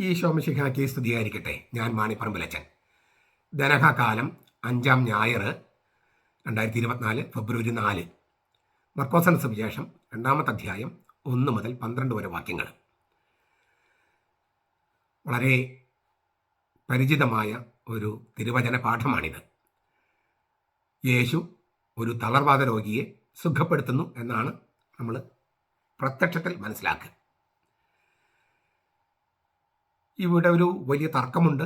ഈ ശോമശിഖാക്കി സ്തുതിയായിരിക്കട്ടെ. ഞാൻ മാണിപ്പറമ്പിലച്ചൻ. ധനഹകാലം അഞ്ചാം ഞായർ രണ്ടായിരത്തി ഇരുപത്തിനാല് ഫെബ്രുവരി നാല്. മർക്കോസന സുവിശേഷം രണ്ടാമത്തെ അധ്യായം ഒന്ന് മുതൽ പന്ത്രണ്ട് വരെ വാക്യങ്ങൾ. വളരെ പരിചിതമായ ഒരു തിരുവചന പാഠമാണിത്. യേശു ഒരു തളർവാദ രോഗിയെ സുഖപ്പെടുത്തുന്നു എന്നാണ് നമ്മൾ പ്രത്യക്ഷത്തിൽ മനസ്സിലാക്കുക. ഇവിടെ ഒരു വലിയ തർക്കമുണ്ട്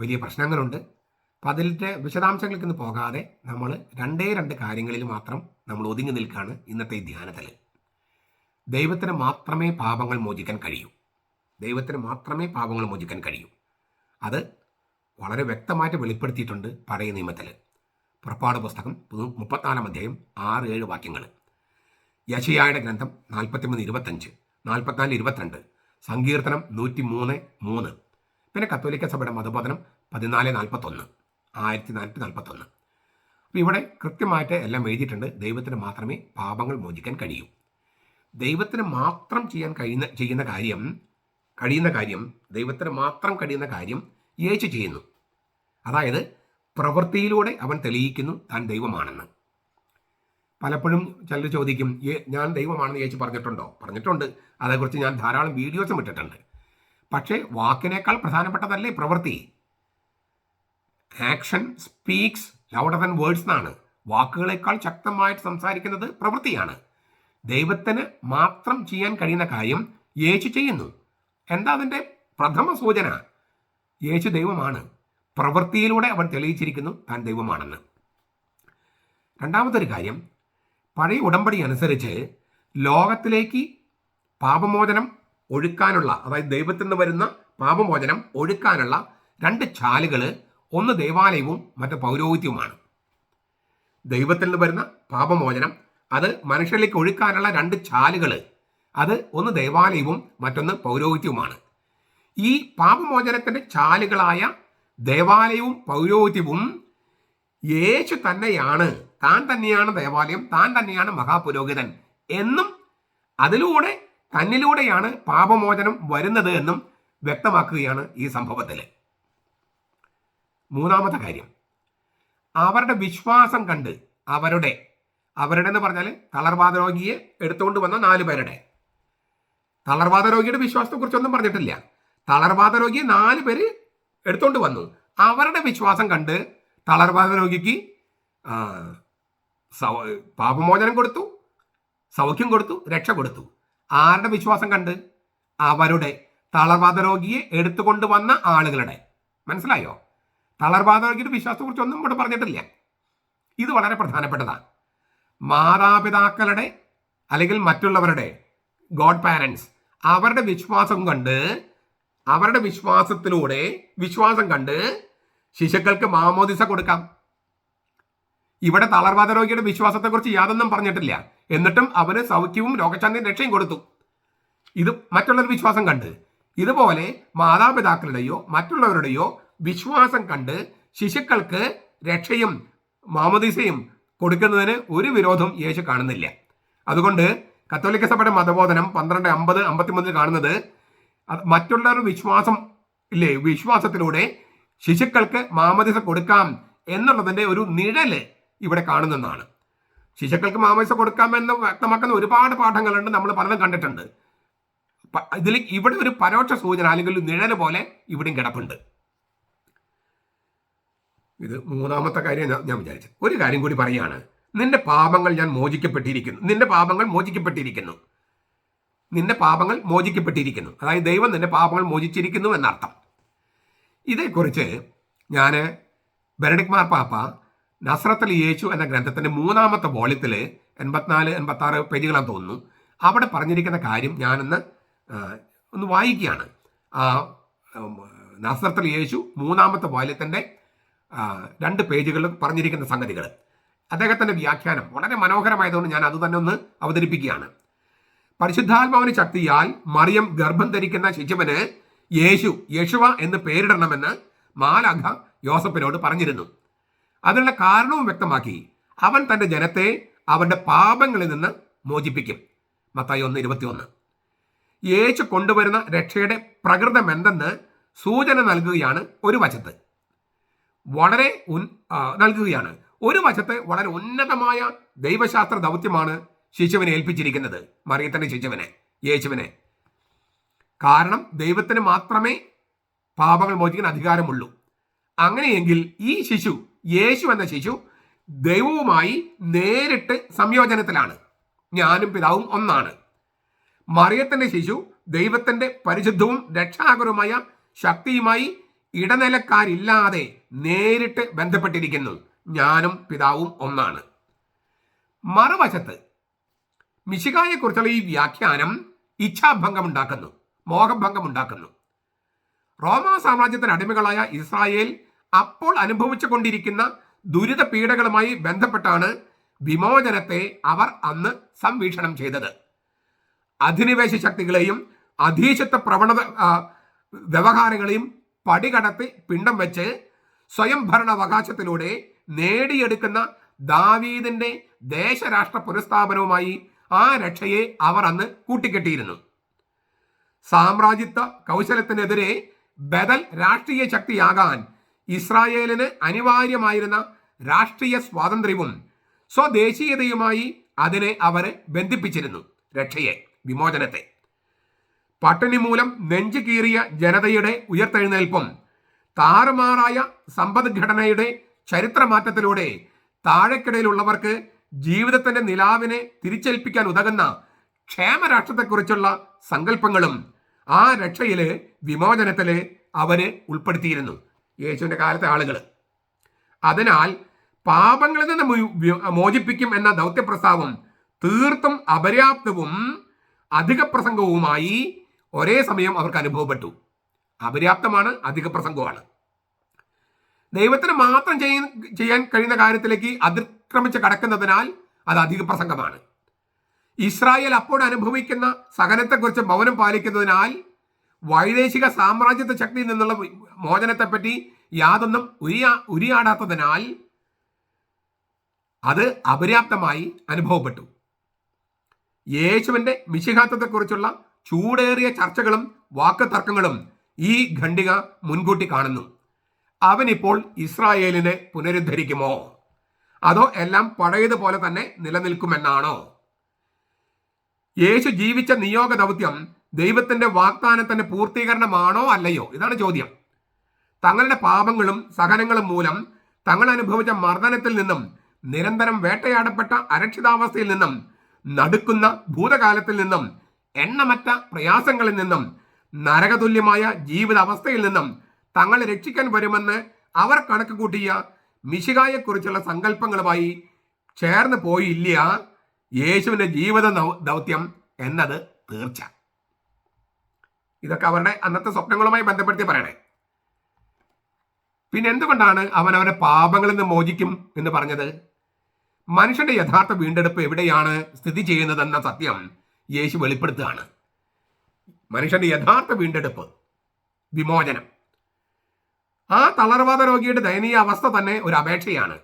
വലിയ പ്രശ്നങ്ങളുണ്ട്. അപ്പം അതിന്റെ വിശദാംശങ്ങൾക്ക് പോകാതെ നമ്മൾ രണ്ടേ രണ്ട് കാര്യങ്ങളിൽ മാത്രം നമ്മൾ ഒതുങ്ങി നിൽക്കുകയാണ് ഇന്നത്തെ ധ്യാനത്തിൽ ദൈവത്തിന് മാത്രമേ പാപങ്ങൾ മോചിക്കാൻ കഴിയൂ. ദൈവത്തിന് മാത്രമേ പാപങ്ങൾ മോചിക്കാൻ കഴിയൂ. അത് വളരെ വ്യക്തമായിട്ട് വെളിപ്പെടുത്തിയിട്ടുണ്ട് പഴയ നിയമത്തിൽ പുറപ്പാട് പുസ്തകം മുപ്പത്തിനാലാം അധ്യായം ആറ് ഏഴ് വാക്യങ്ങൾ യശയായുടെ ഗ്രന്ഥം നാൽപ്പത്തിമൂന്ന് ഇരുപത്തഞ്ച് നാൽപ്പത്തിനാല് ഇരുപത്തിരണ്ട് സങ്കീർത്തനം നൂറ്റി മൂന്ന്. മൂന്ന് പിന്നെ കത്തോലിക്ക സഭയുടെ മതബോധനം പതിനാല് നാൽപ്പത്തൊന്ന്. ആയിരത്തി നാനൂറ്റി നാൽപ്പത്തൊന്ന്. അപ്പോൾ ഇവിടെ കൃത്യമായിട്ട് എല്ലാം എഴുതിയിട്ടുണ്ട്. ദൈവത്തിന് മാത്രമേ പാപങ്ങൾ മോചിക്കാൻ കഴിയൂ. ദൈവത്തിന് മാത്രം ചെയ്യാൻ കഴിയുന്ന ചെയ്യുന്ന കാര്യം കഴിയുന്ന കാര്യം ദൈവത്തിന് മാത്രം കഴിയുന്ന കാര്യം യേശു ചെയ്യുന്നു. അതായത് പ്രവൃത്തിയിലൂടെ അവൻ തെളിയിക്കുന്നു താൻ ദൈവമാണെന്ന്. പലപ്പോഴും ചിലർ ചോദിക്കും "ഏ- ഞാൻ ദൈവമാണെന്ന് യേശു പറഞ്ഞിട്ടുണ്ടോ? പറഞ്ഞിട്ടുണ്ട്. അതേക്കുറിച്ച് ഞാൻ ധാരാളം വീഡിയോസും ഇട്ടിട്ടുണ്ട്. പക്ഷേ വാക്കിനേക്കാൾ പ്രധാനപ്പെട്ടതല്ലേ പ്രവൃത്തി? Action speaks louder than words എന്നാണ്. വാക്കുകളേക്കാൾ ശക്തമായിട്ട് സംസാരിക്കുന്നത് പ്രവൃത്തിയാണ്. ദൈവത്തിന് മാത്രം ചെയ്യാൻ കഴിയുന്ന കാര്യം യേശു ചെയ്യുന്നു. എന്താ അതിന്റെ പ്രഥമ സൂചന? യേശു ദൈവമാണ്. പ്രവൃത്തിയിലൂടെ അവൻ തെളിയിച്ചിരിക്കുന്നു താൻ ദൈവമാണെന്ന്. രണ്ടാമതൊരു കാര്യം പഴയ ഉടമ്പടി അനുസരിച്ച് ലോകത്തിലേക്ക് പാപമോചനം ഒഴുക്കാനുള്ള അതായത് ദൈവത്തിൽ നിന്ന് വരുന്ന പാപമോചനം ഒഴുക്കാനുള്ള രണ്ട് ചാലുകൾ ഒന്ന് ദേവാലയവും മറ്റ് പൗരോഹിത്യവുമാണ്. ദൈവത്തിൽ നിന്ന് വരുന്ന പാപമോചനം അത് മനുഷ്യരിലേക്ക് ഒഴുക്കാനുള്ള രണ്ട് ചാലുകൾ അത് ഒന്ന് ദേവാലയവും മറ്റൊന്ന് പൗരോഹിത്യവുമാണ്. ഈ പാപമോചനത്തിന്റെ ചാലുകളായ ദേവാലയവും പൗരോഹിത്യവും യേശു തന്നെയാണ്. താൻ തന്നെയാണ് ദേവാലയം താൻ തന്നെയാണ് മഹാപുരോഹിതൻ എന്നും അതിലൂടെ തന്നിലൂടെയാണ് പാപമോചനം വരുന്നത് എന്നും വ്യക്തമാക്കുകയാണ് ഈ സംഭവത്തിൽ മൂന്നാമത്തെ കാര്യം. അവരുടെ വിശ്വാസം കണ്ട് അവരുടെ അവരുടെ എന്ന് പറഞ്ഞാൽ തളർവാദ രോഗിയെ എടുത്തുകൊണ്ട് വന്ന നാല് പേരുടെ. തളർവാദ രോഗിയുടെ വിശ്വാസത്തെക്കുറിച്ചൊന്നും പറഞ്ഞിട്ടില്ല. തളർവാദ രോഗിയെ നാല് പേര് എടുത്തുകൊണ്ട് വന്നു. അവരുടെ വിശ്വാസം കണ്ട് തളർവാദ രോഗിക്ക് പാപമോചനം കൊടുത്തു സൗഖ്യം കൊടുത്തു രക്ഷ കൊടുത്തു. ആരുടെ വിശ്വാസം കണ്ട്? അവരുടെ തളർവാദ രോഗിയെ എടുത്തുകൊണ്ട് വന്ന ആളുകളുടെ. മനസ്സിലായോ? തളർവാദ രോഗിയുടെ വിശ്വാസത്തെക്കുറിച്ച് ഒന്നും ഇവിടെ പറഞ്ഞിട്ടില്ല. ഇത് വളരെ പ്രധാനപ്പെട്ടതാണ്. മാതാപിതാക്കളുടെ അല്ലെങ്കിൽ മറ്റുള്ളവരുടെ ഗോഡ് പാരൻസ് അവരുടെ വിശ്വാസം കണ്ട് അവരുടെ വിശ്വാസത്തിലൂടെ വിശ്വാസം കണ്ട് ശിശുക്കൾക്ക് മാമോദിസ കൊടുക്കാം. ഇവിടെ തളർവാദ രോഗിയുടെ വിശ്വാസത്തെക്കുറിച്ച് യാതൊന്നും പറഞ്ഞിട്ടില്ല. എന്നിട്ടും അവന് സൗഖ്യവും രോഗശാന്തിയും രക്ഷയും കൊടുത്തു. ഇത് മറ്റുള്ളൊരു വിശ്വാസം കണ്ട് ഇതുപോലെ മാതാപിതാക്കളുടെയോ മറ്റുള്ളവരുടെയോ വിശ്വാസം കണ്ട് ശിശുക്കൾക്ക് രക്ഷയും മാമോദിസയും കൊടുക്കുന്നതിന് ഒരു വിരോധം യേശു കാണുന്നില്ല. അതുകൊണ്ട് കത്തോലിക്ക സഭയുടെ മതബോധനം പന്ത്രണ്ട് അമ്പത് അമ്പത്തിമൂന്നിൽ കാണുന്നത് മറ്റുള്ളവരുടെ വിശ്വാസം ഇല്ലേ? വിശ്വാസത്തിലൂടെ ശിശുക്കൾക്ക് മാമദിസ കൊടുക്കാം എന്നുള്ളതിന്റെ ഒരു നിഴൽ ഇവിടെ കാണുന്നതാണ്. ശിശുക്കൾക്ക് മാമദിസ കൊടുക്കാമെന്ന് വ്യക്തമാക്കുന്ന ഒരുപാട് പാഠങ്ങളുണ്ട് നമ്മൾ പലതും കണ്ടിട്ടുണ്ട്. ഇതിൽ ഇവിടെ ഒരു പരോക്ഷ സൂചന അല്ലെങ്കിൽ ഒരു നിഴൽ പോലെ ഇവിടെയും കിടപ്പുണ്ട്. ഇത് മൂന്നാമത്തെ കാര്യം ഞാൻ വിചാരിച്ചു. ഒരു കാര്യം കൂടി പറയാണ്. നിന്റെ പാപങ്ങൾ ഞാൻ മോചിക്കപ്പെട്ടിരിക്കുന്നു. നിന്റെ പാപങ്ങൾ മോചിക്കപ്പെട്ടിരിക്കുന്നു. നിന്റെ പാപങ്ങൾ മോചിക്കപ്പെട്ടിരിക്കുന്നു. അതായത് ദൈവം നിന്റെ പാപങ്ങൾ മോചിച്ചിരിക്കുന്നു എന്നർത്ഥം. ഇതേക്കുറിച്ച് ഞാൻ ബെനഡിക് മാർപ്പാപ്പ നസ്രത്തൽ യേശു എന്ന ഗ്രന്ഥത്തിന്റെ മൂന്നാമത്തെ വോളിയത്തിൽ എൺപത്തിനാല് എൺപത്തി ആറ് പേജുകളാന്ന് തോന്നുന്നു. അവിടെ പറഞ്ഞിരിക്കുന്ന കാര്യം ഞാനൊന്ന് ഒന്ന് വായിക്കുകയാണ്. നസ്രത്തൽ യേശു മൂന്നാമത്തെ വോളിയത്തിന്റെ രണ്ട് പേജുകളിൽ പറഞ്ഞിരിക്കുന്ന സംഗതികൾ അദ്ദേഹത്തിന്റെ വ്യാഖ്യാനം വളരെ മനോഹരമായതുകൊണ്ട് ഞാൻ അത് തന്നെ ഒന്ന് അവതരിപ്പിക്കുകയാണ്. പരിശുദ്ധാത്മാവിന് ശക്തിയാൽ മറിയം ഗർഭം ധരിക്കുന്ന ശിശുവിന് യേശു യേശുവ എന്ന് പേരിടണമെന്ന് മാലാഖ യോസഫിനോട് പറഞ്ഞിരുന്നു. അതിനുള്ള കാരണവും വ്യക്തമാക്കി അവൻ തന്റെ ജനത്തെ അവരുടെ പാപങ്ങളിൽ നിന്ന് മോചിപ്പിക്കും. മത്തായി ഒന്ന് ഇരുപത്തിയൊന്ന്. യേശു കൊണ്ടുവരുന്ന രക്ഷയുടെ പ്രകൃതം എന്തെന്ന് സൂചന നൽകുകയാണ് ഒരു വശത്ത്. വളരെ ഉൻ നൽകുകയാണ്. ഒരു വശത്ത് വളരെ ഉന്നതമായ ദൈവശാസ്ത്ര ദൗത്യമാണ് ശിശുവിനെ ഏൽപ്പിച്ചിരിക്കുന്നത്. മറിയത്തിന്റെ ശിശുവിനെ യേശുവിനെ. കാരണം ദൈവത്തിന് മാത്രമേ പാപങ്ങൾ മോചിക്കാൻ അധികാരമുള്ളൂ. അങ്ങനെയെങ്കിൽ ഈ ശിശു യേശു എന്ന ശിശു ദൈവവുമായി നേരിട്ട് സംയോജനത്തിലാണ്. ഞാനും പിതാവും ഒന്നാണ്. മറിയത്തിന്റെ ശിശു ദൈവത്തിന്റെ പരിശുദ്ധവും രക്ഷാകരവുമായ ശക്തിയുമായി ഇടനിലക്കാരില്ലാതെ നേരിട്ട് ബന്ധപ്പെട്ടിരിക്കുന്നു. ഞാനും പിതാവും ഒന്നാണ്. മറുവശത്ത് മിശികായെക്കുറിച്ചുള്ള ഈ വ്യാഖ്യാനം ഇച്ഛാഭംഗം ഉണ്ടാക്കുന്നു മോഹഭംഗം ഉണ്ടാക്കുന്നു റോമാ സാമ്രാജ്യത്തിന് അടിമകളായ ഇസ്രായേൽ അപ്പോൾ അനുഭവിച്ചു കൊണ്ടിരിക്കുന്ന ദുരിത പീഡകളുമായി ബന്ധപ്പെട്ടാണ് വിമോചനത്തെ അവർ അന്ന് സംവീക്ഷണം ചെയ്തത്. അധിനിവേശ ശക്തികളെയും അധീശത്വ പ്രവണത വ്യവഹാരങ്ങളെയും പടികടത്തി പിണ്ടം വെച്ച് സ്വയം ഭരണാവകാശത്തിലൂടെ നേടിയെടുക്കുന്ന ദാവീദിന്റെ ദേശരാഷ്ട്ര പുനഃസ്ഥാപനവുമായി ആ രക്ഷയെ അവർ അന്ന് കൂട്ടിക്കെട്ടിയിരുന്നു. സാമ്രാജ്യത്വ കൗശലത്തിനെതിരെ ബദൽ രാഷ്ട്രീയ ശക്തിയാകാൻ ഇസ്രായേലിന് അനിവാര്യമായിരുന്ന രാഷ്ട്രീയ സ്വാതന്ത്ര്യവും സ്വദേശീയതയുമായി അതിനെ അവർ ബന്ധിപ്പിച്ചിരുന്നു രക്ഷയെ വിമോചനത്തെ. പട്ടിണി മൂലം നെഞ്ചു കീറിയ ജനതയുടെ ഉയർത്തെഴുന്നേൽപ്പും താറുമാറായ സമ്പദ്ഘടനയുടെ ചരിത്രമാറ്റത്തിലൂടെ താഴെക്കിടയിലുള്ളവർക്ക് ജീവിതത്തിന്റെ നിലാവിനെ തിരിച്ചേൽപ്പിക്കാൻ ഉതകുന്ന ക്ഷേമരാഷ്ട്രത്തെക്കുറിച്ചുള്ള സങ്കല്പങ്ങളും ആ രക്ഷയിൽ വിമോചനത്തിൽ അവർ ഉൾപ്പെടുത്തിയിരുന്നു യേശുവിന്റെ കാലത്തെ ആളുകൾ അതിനാൽ പാപങ്ങളിൽ നിന്ന് മോചിപ്പിക്കും എന്ന ദൗത്യപ്രസ്താവം തീർത്തും അപര്യാപ്തവും അധിക പ്രസംഗവുമായി ഒരേ സമയം അവർക്ക് അനുഭവപ്പെട്ടു. അപര്യാപ്തമാണ് അധിക പ്രസംഗവുമാണ്. ദൈവത്തിന് മാത്രം ചെയ്യാൻ കഴിയുന്ന കാര്യത്തിലേക്ക് അതിക്രമിച്ച് കടക്കുന്നതിനാൽ അത് അധിക പ്രസംഗമാണ്. ഇസ്രായേൽ അപ്പോൾ അനുഭവിക്കുന്ന സഹനത്തെക്കുറിച്ച് മൗനം പാലിക്കുന്നതിനാൽ വൈദേശിക സാമ്രാജ്യത്വ ശക്തിയിൽ നിന്നുള്ള മോചനത്തെപ്പറ്റി യാതൊന്നും ഉരിയാ ഉരിയാടാത്തതിനാൽ അത് അപര്യാപ്തമായി അനുഭവപ്പെട്ടു. യേശുവിന്റെ മിശിഹാത്വത്തെക്കുറിച്ചുള്ള ചൂടേറിയ ചർച്ചകളും വാക്കുതർക്കങ്ങളും ഈ ഖണ്ഡിക മുൻകൂട്ടി കാണുന്നു. അവനിപ്പോൾ ഇസ്രായേലിനെ പുനരുദ്ധരിക്കുമോ? അതോ എല്ലാം പഴയതുപോലെ തന്നെ നിലനിൽക്കുമെന്നാണോ? യേശു ജീവിച്ച നിയോഗ ദൗത്യം ദൈവത്തിന്റെ വാഗ്ദാനത്തിന്റെ പൂർത്തീകരണമാണോ അല്ലയോ? ഇതാണ് ചോദ്യം. തങ്ങളുടെ പാപങ്ങളും സഹനങ്ങളും മൂലം തങ്ങൾ അനുഭവിച്ച മർദ്ദനത്തിൽ നിന്നും നിരന്തരം വേട്ടയാടപ്പെട്ട അരക്ഷിതാവസ്ഥയിൽ നിന്നും നടുക്കുന്ന ഭൂതകാലത്തിൽ നിന്നും എണ്ണമറ്റ പ്രയാസങ്ങളിൽ നിന്നും നരകതുല്യമായ ജീവിതാവസ്ഥയിൽ നിന്നും തങ്ങളെ രക്ഷിക്കാൻ വരുമെന്ന് അവർ കണക്ക് കൂട്ടിയ മിശികായെക്കുറിച്ചുള്ള സങ്കല്പങ്ങളുമായി ചേർന്ന് പോയില്ല യേശുവിന്റെ ജീവിത ദൗത്യം എന്നത് തീർച്ച. ഇതൊക്കെ അവരുടെ അന്നത്തെ സ്വപ്നങ്ങളുമായി ബന്ധപ്പെടുത്തി പറയണേ. പിന്നെ എന്തുകൊണ്ടാണ് അവൻ അവരെ പാപങ്ങളിൽ നിന്ന് മോചിക്കും എന്ന് പറഞ്ഞത്? മനുഷ്യന്റെ യഥാർത്ഥ വീണ്ടെടുപ്പ് എവിടെയാണ് സ്ഥിതി ചെയ്യുന്നതെന്ന സത്യം യേശു വെളിപ്പെടുത്തുകയാണ്. മനുഷ്യന്റെ യഥാർത്ഥ വീണ്ടെടുപ്പ് വിമോചനം. ആ തളർവാദ രോഗിയുടെ ദയനീയ അവസ്ഥ തന്നെ ഒരു അപേക്ഷയാണ്.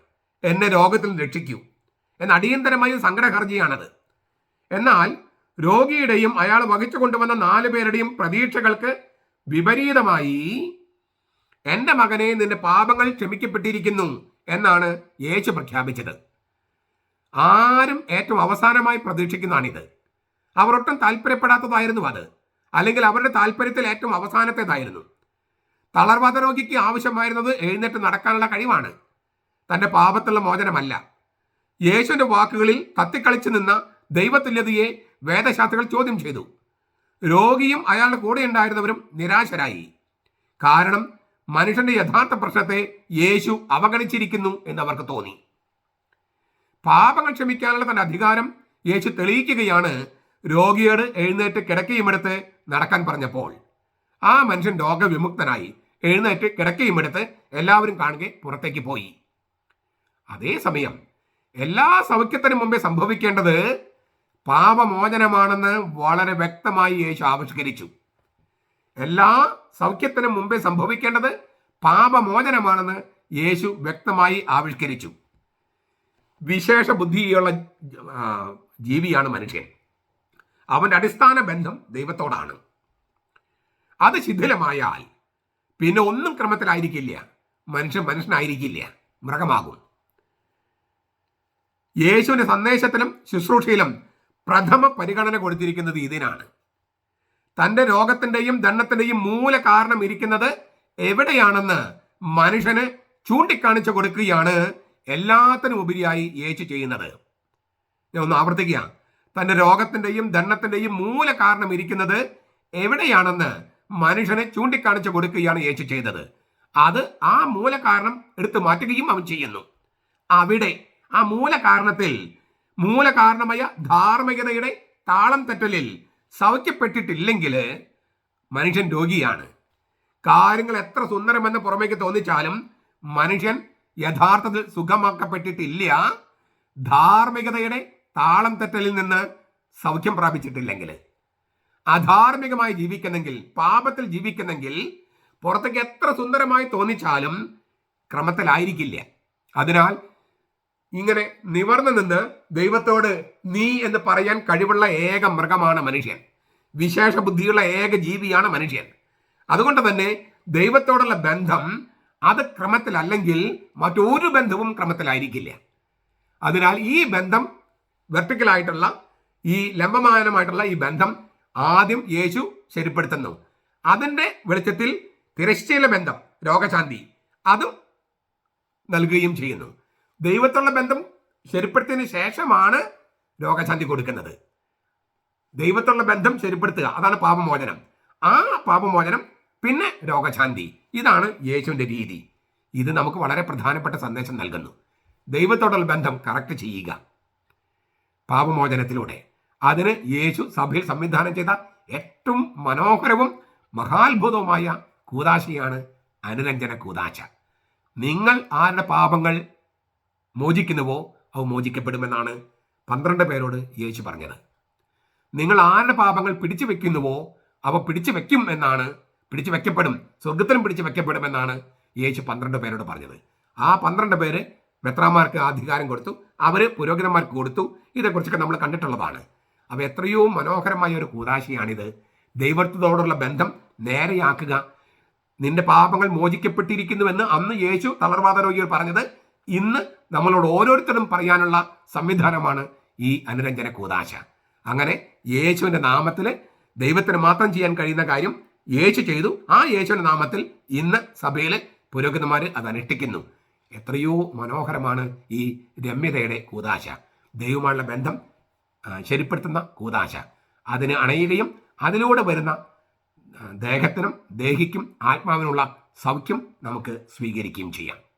എന്നെ രോഗത്തിൽ രക്ഷിക്കൂ. എന്ന അടിയന്തരമായ സങ്കടഹർജിയാണത് എന്നാൽ രോഗിയുടെയും അയാൾ വഹിച്ചു കൊണ്ടുവന്ന നാല് പേരുടെയും പ്രതീക്ഷകൾക്ക് വിപരീതമായി എന്റെ മകനെ നിന്റെ പാപങ്ങൾ ക്ഷമിക്കപ്പെട്ടിരിക്കുന്നു എന്നാണ് യേശു പ്രഖ്യാപിച്ചത്. ആരും ഏറ്റവും അവസാനമായി പ്രതീക്ഷിക്കുന്നതാണിത്. അവർ ഒട്ടും താല്പര്യപ്പെടാത്തതായിരുന്നു അത്. അല്ലെങ്കിൽ അവരുടെ താല്പര്യത്തിൽ ഏറ്റവും അവസാനത്തേതായിരുന്നു. തളർവാദ രോഗിക്ക് ആവശ്യമായിരുന്നത് എഴുന്നേറ്റ് നടക്കാനുള്ള കഴിവാണ്. തന്റെ പാപത്തുള്ള മോചനമല്ല. യേശുവിന്റെ വാക്കുകളിൽ തത്തിക്കളിച്ചു നിന്ന ദൈവതുല്യതയെ വേദശാസ്ത്രികൾ ചോദ്യം ചെയ്തു. രോഗിയും അയാളുടെ കൂടെ ഉണ്ടായിരുന്നവരും നിരാശരായി. കാരണം മനുഷ്യന്റെ യഥാർത്ഥ പ്രശ്നത്തെ യേശു അവഗണിച്ചിരിക്കുന്നു എന്നവർക്ക് തോന്നി. പാപങ്ങൾ ക്ഷമിക്കാനുള്ള തന്റെ അധികാരം യേശു തെളിയിക്കുകയാണ് രോഗിയോട് എഴുന്നേറ്റ് കിടക്കയുമെടുത്ത് നടക്കാൻ പറഞ്ഞപ്പോൾ. ആ മനുഷ്യൻ രോഗവിമുക്തനായി എഴുന്നേറ്റ് കിടക്കയുമെടുത്ത് എല്ലാവരും കാണുക പുറത്തേക്ക് പോയി. അതേസമയം എല്ലാ സൗഖ്യത്തിനും മുമ്പേ സംഭവിക്കേണ്ടത് പാപമോചനമാണെന്ന് വളരെ വ്യക്തമായി യേശു ആവിഷ്കരിച്ചു. എല്ലാ സൗഖ്യത്തിനും മുമ്പേ സംഭവിക്കേണ്ടത് പാപമോചനമാണെന്ന് യേശു വ്യക്തമായി ആവിഷ്കരിച്ചു. വിശേഷ ബുദ്ധിയുള്ള ജീവിയാണ് മനുഷ്യൻ. അവന്റെ അടിസ്ഥാന ബന്ധം ദൈവത്തോടാണ്. അത് ശിഥിലമായാൽ പിന്നെ ഒന്നും ക്രമത്തിലായിരിക്കില്ല. മനുഷ്യൻ മനുഷ്യനായിരിക്കില്ല. മൃഗമാകും. യേശുവിന്റെ സന്ദേശത്തിലും ശുശ്രൂഷയിലും പ്രഥമ പരിഗണന കൊടുത്തിരിക്കുന്നത് ഇതിനാണ്. തന്റെ രോഗത്തിന്റെയും ദണ്ണത്തിന്റെയും മൂല കാരണം ഇരിക്കുന്നത് എവിടെയാണെന്ന് മനുഷ്യന് ചൂണ്ടിക്കാണിച്ചു കൊടുക്കുകയാണ് എല്ലാത്തിനും ഉപരിയായി യേശു ചെയ്യുന്നത്. ഞാൻ ഒന്ന് ആവർത്തിക്കുക. തന്റെ രോഗത്തിന്റെയും ദണ്ണത്തിന്റെയും മൂല കാരണം ഇരിക്കുന്നത് എവിടെയാണെന്ന് മനുഷ്യനെ ചൂണ്ടിക്കാണിച്ചു കൊടുക്കുകയാണ് യേശു ചെയ്തത്. അത് ആ മൂല കാരണം എടുത്തു മാറ്റുകയും അവൻ ചെയ്യുന്നു. അവിടെ ആ മൂല കാരണത്തിൽ മൂല കാരണമായ ധാർമ്മികതയുടെ താളം തെറ്റലിൽ സൗഖ്യപ്പെട്ടിട്ടില്ലെങ്കിൽ മനുഷ്യൻ രോഗിയാണ്. കാര്യങ്ങൾ എത്ര സുന്ദരമെന്ന് പുറമേക്ക് തോന്നിച്ചാലും മനുഷ്യൻ യഥാർത്ഥത്തിൽ സുഖമാക്കപ്പെട്ടിട്ടില്ല. ധാർമ്മികതയുടെ താളം തെറ്റലിൽ നിന്ന് സൗഖ്യം പ്രാപിച്ചിട്ടില്ലെങ്കിൽ അധാർമികമായി ജീവിക്കുന്നെങ്കിൽ പാപത്തിൽ ജീവിക്കുന്നെങ്കിൽ പുറത്തേക്ക് എത്ര സുന്ദരമായി തോന്നിച്ചാലും ക്രമത്തിലായിരിക്കില്ല. അതിനാൽ ഇങ്ങനെ നിവർന്നു നിന്ന് ദൈവത്തോട് നീ എന്ന് പറയാൻ കഴിവുള്ള ഏക മൃഗമാണ് മനുഷ്യൻ. വിശേഷ ബുദ്ധിയുള്ള ഏക ജീവിയാണ് മനുഷ്യൻ. അതുകൊണ്ട് തന്നെ ദൈവത്തോടുള്ള ബന്ധം അത് ക്രമത്തിലല്ലെങ്കിൽ മറ്റൊരു ബന്ധവും ക്രമത്തിലായിരിക്കില്ല. അതിനാൽ ഈ ബന്ധം വെർട്ടിക്കലായിട്ടുള്ള ഈ ലംബമാനമായിട്ടുള്ള ഈ ബന്ധം ആദ്യം യേശു ശരിപ്പെടുത്തുന്നു. അതിന്റെ വെളിച്ചത്തിൽ തിരശ്ചീല ബന്ധം രോഗശാന്തി അതും നൽകുകയും ചെയ്യുന്നു. ദൈവത്തുള്ള ബന്ധം ശരിപ്പെടുത്തിയതിന് ശേഷമാണ് രോഗശാന്തി കൊടുക്കുന്നത്. ദൈവത്തുള്ള ബന്ധം ശരിപ്പെടുത്തുക. അതാണ് പാപമോചനം. ആ പാപമോചനം പിന്നെ രോഗശാന്തി. ഇതാണ് യേശുവിന്റെ രീതി. ഇത് നമുക്ക് വളരെ പ്രധാനപ്പെട്ട സന്ദേശം നൽകുന്നു. ദൈവത്തോടുള്ള ബന്ധം കറക്റ്റ് ചെയ്യുക. പാപമോചനത്തിലൂടെ. അതിന് യേശു സഭയിൽ സംവിധാനം ചെയ്ത ഏറ്റവും മനോഹരവും മഹാത്ഭുതവുമായ കൂതാശയാണ് അനുരഞ്ജന കൂതാശ. നിങ്ങൾ ആരുടെ പാപങ്ങൾ മോചിക്കുന്നുവോ? അവ മോചിക്കപ്പെടുമെന്നാണ് പന്ത്രണ്ട് പേരോട് യേശു പറഞ്ഞത്. നിങ്ങൾ ആരുടെ പാപങ്ങൾ പിടിച്ചു വെക്കുന്നുവോ അവ പിടിച്ചു വെക്കും എന്നാണ് പിടിച്ചു വെക്കപ്പെടും സ്വർഗത്തിലും പിടിച്ചു വെക്കപ്പെടുമെന്നാണ് യേശു പന്ത്രണ്ട് പേരോട് പറഞ്ഞത്. ആ പന്ത്രണ്ട് പേര് മെത്രാമാർക്ക് അധികാരം കൊടുത്തു അവർ പുരോഹിതന്മാർക്ക് കൊടുത്തു ഇതേക്കുറിച്ചൊക്കെ നമ്മൾ കണ്ടിട്ടുള്ളതാണ്. അവ എത്രയോ മനോഹരമായ ഒരു കൂതാശിയാണിത്. ദൈവത്തോടുള്ള ബന്ധം നേരെയാക്കുക. നിന്റെ പാപങ്ങൾ മോചിക്കപ്പെട്ടിരിക്കുന്നുവെന്ന് അന്ന് യേശു തളർവാദ രോഗികൾ പറഞ്ഞത് ഇന്ന് നമ്മളോട് ഓരോരുത്തരും പറയാനുള്ള സംവിധാനമാണ് ഈ അനുരഞ്ജന കൂതാശ. അങ്ങനെ യേശുവിന്റെ നാമത്തിൽ ദൈവത്തിന് മാത്രം ചെയ്യാൻ കഴിയുന്ന കാര്യം യേശു ചെയ്തു. ആ യേശുവിന്റെ നാമത്തിൽ ഇന്ന് സഭയിലെ പുരോഹിതന്മാർ അത് അനുഷ്ഠിക്കുന്നു. എത്രയോ മനോഹരമാണ് ഈ രമ്യതയുടെ കൂതാശ. ദൈവമായുള്ള ബന്ധം ശരിപ്പെടുത്തുന്ന കൂതാശ. അതിന് അണയുകയും അതിലൂടെ വരുന്ന ദേഹത്തിനും ദേഹിക്കും ആത്മാവിനുള്ള സൗഖ്യം നമുക്ക് സ്വീകരിക്കുകയും ചെയ്യാം.